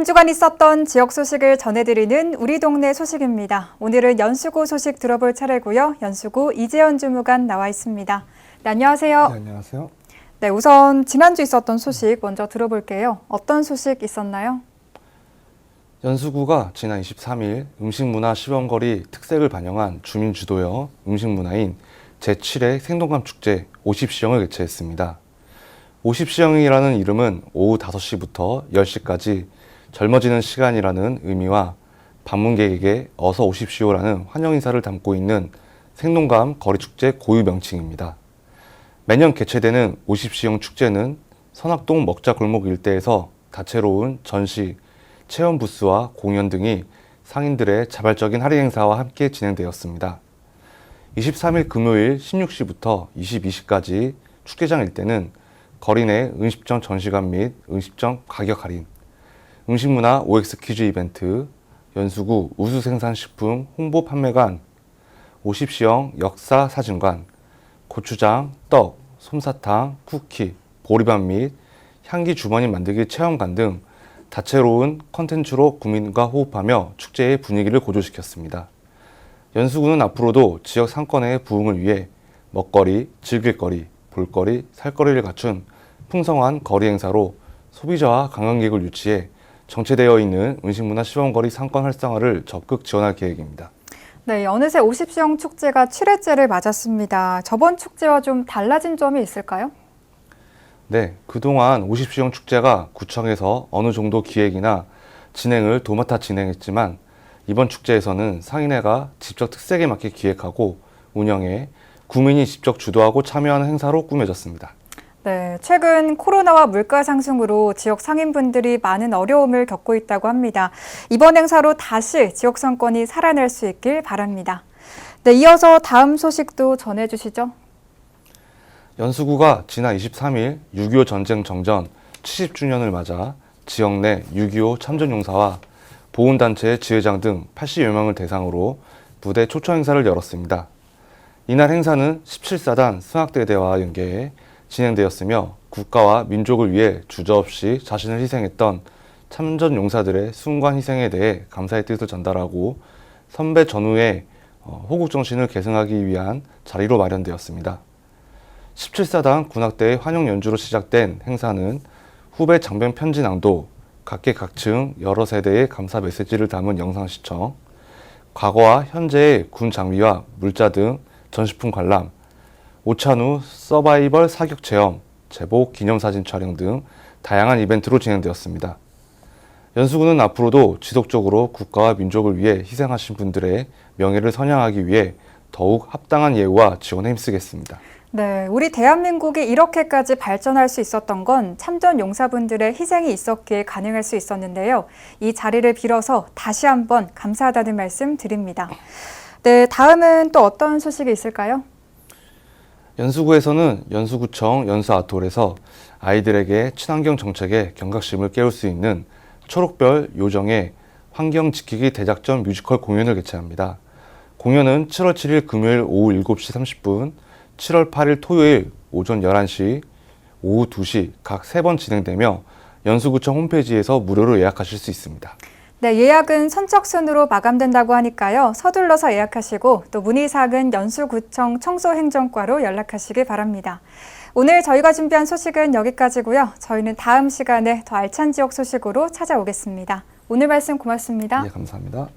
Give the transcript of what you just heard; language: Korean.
한 주간 있었던 지역 소식을 전해드리는 우리 동네 소식입니다. 오늘은 연수구 소식 들어볼 차례고요. 연수구 이재현 주무관 나와 있습니다. 네, 안녕하세요. 네, 안녕하세요. 네, 우선 지난주 있었던 소식 먼저 들어볼게요. 어떤 소식 있었나요? 연수구가 지난 23일 음식문화 시범거리 특색을 반영한 주민 주도형 음식문화인 제7회 생동감 축제 50시형을 개최했습니다. 50시형이라는 이름은 오후 5시부터 10시까지 젊어지는 시간이라는 의미와 방문객에게 어서 오십시오라는 환영 인사를 담고 있는 생동감 거리축제 고유 명칭입니다. 매년 개최되는 50시형 축제는 선악동 먹자골목 일대에서 다채로운 전시, 체험 부스와 공연 등이 상인들의 자발적인 할인 행사와 함께 진행되었습니다. 23일 금요일 16시부터 22시까지 축제장 일대는 거리 내 음식점 전시관 및 음식점 가격 할인, 음식문화 OX 퀴즈 이벤트, 연수구 우수생산식품 홍보 판매관, 50시형 역사 사진관, 고추장, 떡, 솜사탕, 쿠키, 보리밥 및 향기 주머니 만들기 체험관 등 다채로운 컨텐츠로 국민과 호흡하며 축제의 분위기를 고조시켰습니다. 연수구는 앞으로도 지역 상권의 부흥을 위해 먹거리, 즐길거리, 볼거리, 살거리를 갖춘 풍성한 거리 행사로 소비자와 관광객을 유치해 정체되어 있는 음식문화 시범거리 상권 활성화를 적극 지원할 계획입니다. 네, 어느새 50시형 축제가 7회째를 맞았습니다. 저번 축제와 좀 달라진 점이 있을까요? 네, 그동안 50시형 축제가 구청에서 어느 정도 기획이나 진행을 도맡아 진행했지만 이번 축제에서는 상인회가 직접 특색에 맞게 기획하고 운영해 구민이 직접 주도하고 참여하는 행사로 꾸며졌습니다. 네, 최근 코로나와 물가 상승으로 지역 상인분들이 많은 어려움을 겪고 있다고 합니다. 이번 행사로 다시 지역 상권이 살아날 수 있길 바랍니다. 네, 이어서 다음 소식도 전해 주시죠. 연수구가 지난 23일 6.25 전쟁 정전 70주년을 맞아 지역 내 6.25 참전용사와 보훈단체의 지회장 등 80여 명을 대상으로 부대 초청 행사를 열었습니다. 이날 행사는 17사단 수학대대와 연계해 진행되었으며 국가와 민족을 위해 주저없이 자신을 희생했던 참전 용사들의 순간 희생에 대해 감사의 뜻을 전달하고 선배 전후의 어, 호국 정신을 계승하기 위한 자리로 마련되었습니다. 17사단 군악대의 환영 연주로 시작된 행사는 후배 장병 편지 낭독, 각계각층 여러 세대의 감사 메시지를 담은 영상 시청, 과거와 현재의 군 장비와 물자 등 전시품 관람, 오찬후 서바이벌 사격 체험, 제복 기념사진 촬영 등 다양한 이벤트로 진행되었습니다. 연수구는 앞으로도 지속적으로 국가와 민족을 위해 희생하신 분들의 명예를 선양하기 위해 더욱 합당한 예우와 지원에 힘쓰겠습니다. 네, 우리 대한민국이 이렇게까지 발전할 수 있었던 건 참전 용사분들의 희생이 있었기에 가능할 수 있었는데요. 이 자리를 빌어서 다시 한번 감사하다는 말씀 드립니다. 네, 다음은 또 어떤 소식이 있을까요? 연수구에서는 연수구청 연수아톨에서 아이들에게 친환경 정책에 경각심을 깨울 수 있는 초록별 요정의 환경 지키기 대작전 뮤지컬 공연을 개최합니다. 공연은 7월 7일 금요일 오후 7시 30분, 7월 8일 토요일 오전 11시, 오후 2시 각 3번 진행되며 연수구청 홈페이지에서 무료로 예약하실 수 있습니다. 네, 예약은 선착순으로 마감된다고 하니까요. 서둘러서 예약하시고 또 문의사항은 연수구청 청소행정과로 연락하시기 바랍니다. 오늘 저희가 준비한 소식은 여기까지고요. 저희는 다음 시간에 더 알찬 지역 소식으로 찾아오겠습니다. 오늘 말씀 고맙습니다. 예, 감사합니다.